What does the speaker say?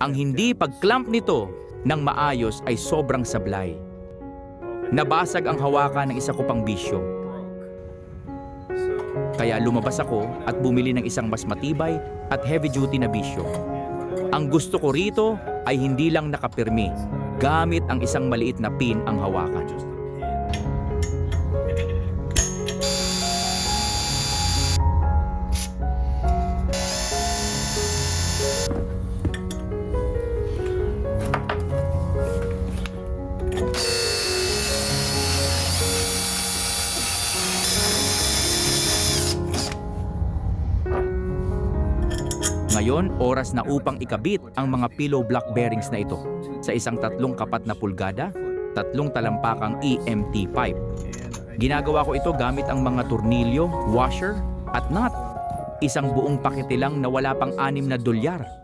Ang hindi pag-clamp nito ng maayos ay sobrang sablay. Nabasag ang hawakan ng isa ko pang bisyo. Kaya lumabas ako at bumili ng isang mas matibay at heavy-duty na bisyo. Ang gusto ko rito ay hindi lang nakapirmi, gamit ang isang maliit na pin ang hawakan. Ngayon, oras na upang ikabit ang mga pillow block bearings na ito sa isang tatlong kapat na pulgada, tatlong talampakang EMT pipe. Ginagawa ko ito gamit ang mga tornilyo, washer, at nut. Isang buong pakete lang na wala pang anim na dolyar